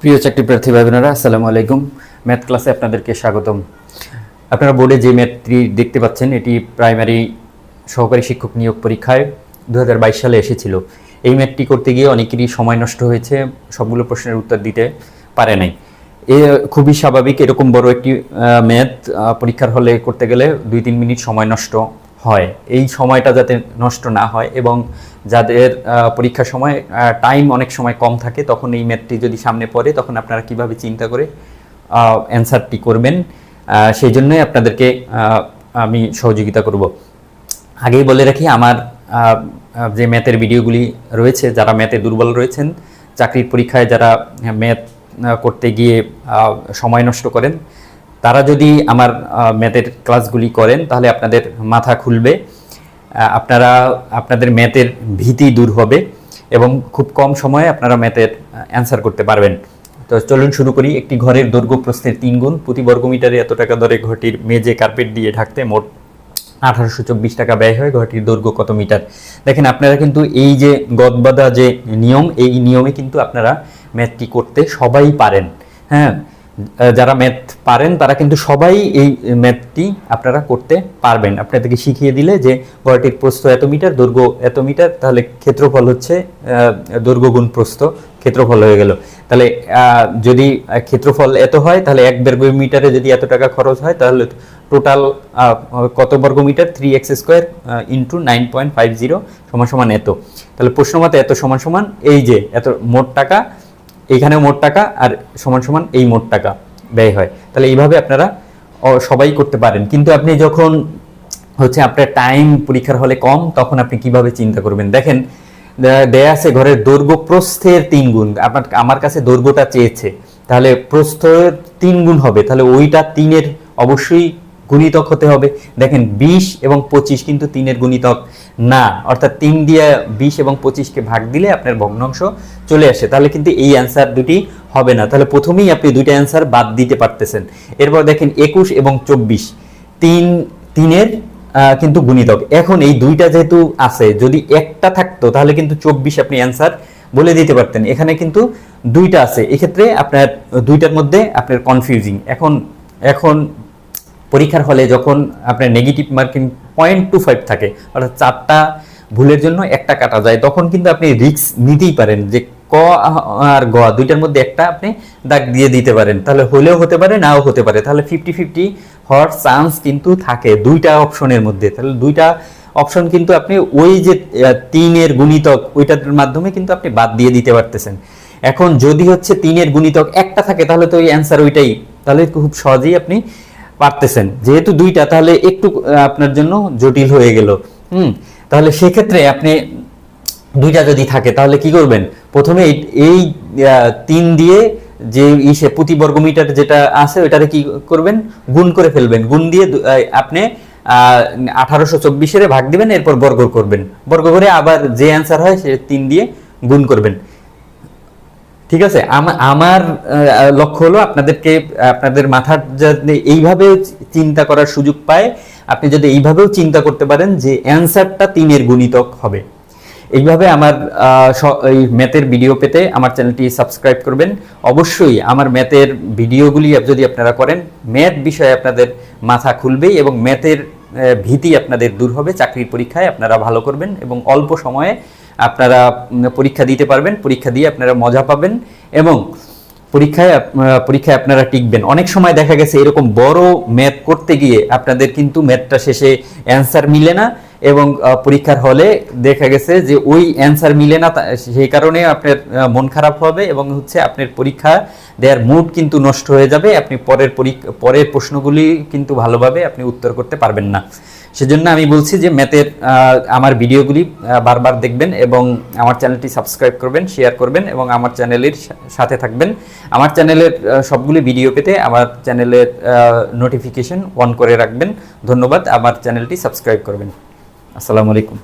প্রিয় চাকরি প্রার্থী ভাই বোনেরা আসসালামু আলাইকুম। ম্যাথ ক্লাসে আপনাদেরকে স্বাগতম। আপনারা বোর্ডে যে ম্যাথটি দেখতে পাচ্ছেন, এটি প্রাইমারি সহকারী শিক্ষক নিয়োগ পরীক্ষায় দু হাজার বাইশ সালে এসেছিল। এই ম্যাথটি করতে গিয়ে অনেকেরই সময় নষ্ট হয়েছে, সবগুলো প্রশ্নের উত্তর দিতে পারে নাই। এ খুবই স্বাভাবিক, এরকম বড় একটি ম্যাথ পরীক্ষার হলে করতে গেলে দুই তিন মিনিট সময় নষ্ট হয়। এই সময়টা যাতে নষ্ট না হয় এবং যাদের পরীক্ষার সময় টাইম অনেক সময় কম থাকে, তখন এই ম্যাথটি যদি সামনে পড়ে, তখন আপনারা কীভাবে চিন্তা করে অ্যান্সারটি করবেন? সেই জন্যই আপনাদেরকে আমি সহযোগিতা করব। আগেই বলে রাখি, আমার যে ম্যাথের ভিডিওগুলি রয়েছে, যারা ম্যাথে দুর্বল রয়েছেন, চাকরির পরীক্ষায় যারা ম্যাথ করতে গিয়ে সময় নষ্ট করেন তারা যদি আমার ম্যাথের ক্লাসগুলি করেন, তাহলে আপনাদের মাথা খুলবে। আপনারা, আপনাদের ম্যাথের ভীতি দূর হবে এবং খুব কম সময়ে আপনারা ম্যাথের অ্যান্সার করতে পারবেন। তো চলুন শুরু করি। একটি ঘরের দৈর্ঘ্য প্রশ্নের তিন গুণ। প্রতি বর্গমিটারে এত টাকা দরে ঘরটির মেঝে কার্পেট দিয়ে ঢাকতে মোট আঠারোশো চব্বিশ টাকা ব্যয় হয়। ঘরটির দৈর্ঘ্য কত মিটার? দেখেন, আপনারা কিন্তু এই যে গদবাদা যে নিয়ম, এই নিয়মে কিন্তু আপনারা ম্যাথটি করতে সবাই পারেন। হ্যাঁ? যারা ম্যাথ পারেন, তারা কিন্তু সবাই এই ম্যাথটি আপনারা করতে পারবেন। আপনাদেরকে শিখিয়ে দিলে যে ঘরটির প্রস্থ এত মিটার দৈর্ঘ্য এত মিটার, তাহলে ক্ষেত্রফল হচ্ছে দৈর্ঘ্য গুণ প্রস্থ, ক্ষেত্রফল হয়ে গেল। তাহলে যদি ক্ষেত্রফল এত হয়, তাহলে এক বর্গ মিটারে যদি এত টাকা খরচ হয়, তাহলে টোটাল কত বর্গ metre? Three x square into nine point five zero সমান সমান এত। তাহলে প্রশ্ন মতে এত সমান সমান, এই যে, এত মোট টাকা এইখানে মোট টাকা আর সমান সমান এই মোট টাকা ব্যয় হয়। তাহলে এইভাবে আপনারা সবাই করতে পারেন। কিন্তু আপনি যখন হচ্ছে আপনার টাইম পরীক্ষার হলে কম, তখন আপনি কীভাবে চিন্তা করবেন? দেখেন দেয়া আছে ঘরের দৈর্ঘ্য প্রস্থের তিন গুণ। আপনার, আমার কাছে দৈর্ঘ্যটা চেয়েছে। তাহলে প্রস্থের তিন গুণ হবে। তাহলে ওইটা তিনের অবশ্যই গুণিতক হতে হবে। দেখেন বিশ এবং পঁচিশ কিন্তু তিনের গুণিতক না। অর্থাৎ তিন দিয়ে বিশ এবং পঁচিশকে ভাগ দিলে আপনার ভগ্নাংশ চলে আসে। তাহলে কিন্তু এই অ্যান্সার দুটি হবে না। তাহলে প্রথমেই আপনি দুইটা অ্যান্সার বাদ দিতে পারতেছেন। এরপর দেখেন একুশ এবং চব্বিশ। তিন, তিনের কিন্তু গুণিতক। এখন এই দুইটা যেহেতু আছে, যদি একটা থাকতো, তাহলে কিন্তু চব্বিশ আপনি অ্যান্সার বলে দিতে পারতেন। এখানে কিন্তু দুইটা আছে। এক্ষেত্রে আপনার দুইটার মধ্যে আপনার কনফিউজিং এখন এখন পরীক্ষার হলে যখন আপনার negative marking point two five থাকে, অর্থাৎ চারটা ভুলের জন্য একটা কাটা যায়, তখন কিন্তু আপনি রিস্ক নিতেই পারেন যে ক আর গ দুইটার মধ্যে একটা আপনি দাগ দিয়ে দিতে পারেন। তাহলে হলেও হতে পারে, নাও হতে পারে। তাহলে ফিফটি ফিফটি হওয়ার চান্স কিন্তু থাকে দুইটা অপশনের মধ্যে। তাহলে দুইটা অপশন কিন্তু আপনি ওই যে তিনের গুণিতক ওইটার মাধ্যমে কিন্তু আপনি বাদ দিয়ে দিতে পারতেছেন। এখন যদি হচ্ছে তিনের গুণিতক একটা থাকে, তাহলে তো ওই অ্যান্সার ওইটাই। তাহলে খুব সহজেই আপনি পারতেছেন। যেহেতু দুইটা, তাহলে একটু আপনার জন্য জটিল হয়ে গেল। হুম, তাহলে সেক্ষেত্রে আপনি দুইটা যদি থাকে, তাহলে কি করবেন? প্রথমে এই- তিন দিয়ে যে ইসে প্রতি বর্গমিটার যেটা আছে, ওইটারে কি করবেন? গুণ করে ফেলবেন। গুণ দিয়ে আপনি আঠারোশো চব্বিশের ভাগ দিবেন, এরপর বর্গ করবেন। বর্গ করে আবার যে অ্যান্সার হয়, সে তিন দিয়ে গুণ করবেন। ঠিক আছে? আমার লক্ষ্য হলো আপনাদেরকে, আপনাদের মাথার যাতে এইভাবে চিন্তা করার সুযোগ পায়, আপনি যদি এইভাবেও চিন্তা করতে পারেন যে অ্যান্সারটা তিনের গুণিতক হবে। এইভাবে আমার এই ম্যাথের ভিডিও পেতে আমার চ্যানেলটি সাবস্ক্রাইব করবেন। অবশ্যই আমার ম্যাথের ভিডিওগুলি যদি আপনারা করেন, ম্যাথ বিষয়ে আপনাদের মাথা খুলবেই এবং ম্যাথের ভীতি আপনাদের দূর হবে। চাকরির পরীক্ষায় আপনারা ভালো করবেন এবং অল্প সময়ে আপনারা পরীক্ষা দিতে পারবেন, পরীক্ষা দিয়ে আপনারা মজা পাবেন এবং পরীক্ষায় পরীক্ষায় আপনারা টিকবেন। অনেক সময় দেখা গেছে এরকম বড় ম্যাথ করতে গিয়ে আপনাদের কিন্তু ম্যাথটা শেষে অ্যান্সার মিলে না এবং পরীক্ষার হলে দেখা গেছে যে ওই অ্যান্সার মিলে না সেই কারণে আপনার মন খারাপ হবে এবং হচ্ছে আপনার পরীক্ষা দেওয়ার মুড কিন্তু নষ্ট হয়ে যাবে। আপনি পরের পরীক্ষা পরের প্রশ্নগুলি কিন্তু ভালোভাবে আপনি উত্তর করতে পারবেন না। সেজন্য আমি বলছি যে ম্যাথের আমার ভিডিওগুলি বারবার দেখবেন এবং আমার চ্যানেলটি সাবস্ক্রাইব করবেন, শেয়ার করবেন এবং আমার চ্যানেলের সাথে থাকবেন। আমার চ্যানেলের সবগুলি ভিডিও পেতে আমার চ্যানেলের নোটিফিকেশন অন করে রাখবেন। ধন্যবাদ, আমার চ্যানেলটি সাবস্ক্রাইব করবেন। আসসালামু আলাইকুম।